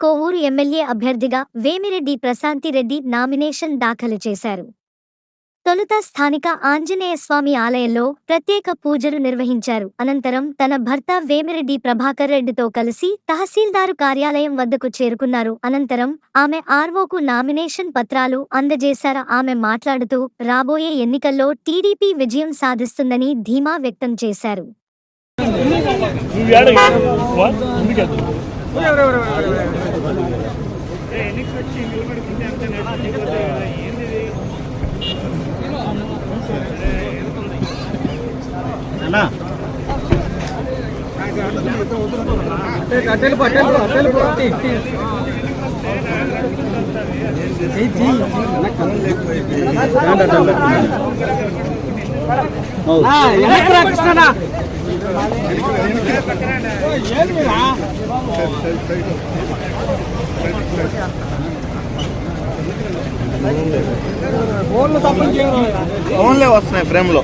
Kovur MLA అభ్యర్థిగా Vemireddy Prashanti Reddy nomination దాఖలు చేశారు. తొలుత స్థానిక ఆంజనేయ స్వామి ఆలయంలో ప్రత్యేక పూజలు నిర్వహించారు. అనంతరం తన భర్త వేమిరెడ్డి ప్రభాకర్ రెడ్డితో కలిసి తహసీల్దారు కార్యాలయం వద్దకు చేరుకున్నారు. అనంతరం ఆమె ఆర్వోకు నామినేషన్ పత్రాలు అందజేశారు. ఆమె మాట్లాడుతూ రాబోయే ఎన్నికల్లో టీడీపీ విజయం సాధిస్తుందని ధీమా వ్యక్తం చేశారు. నువ్వు ఏడ అట్టెలు అట్టెలు అట్టెలు కృష్ణ ఓన్లే వస్తున్నాయి ఫ్రేమ్లో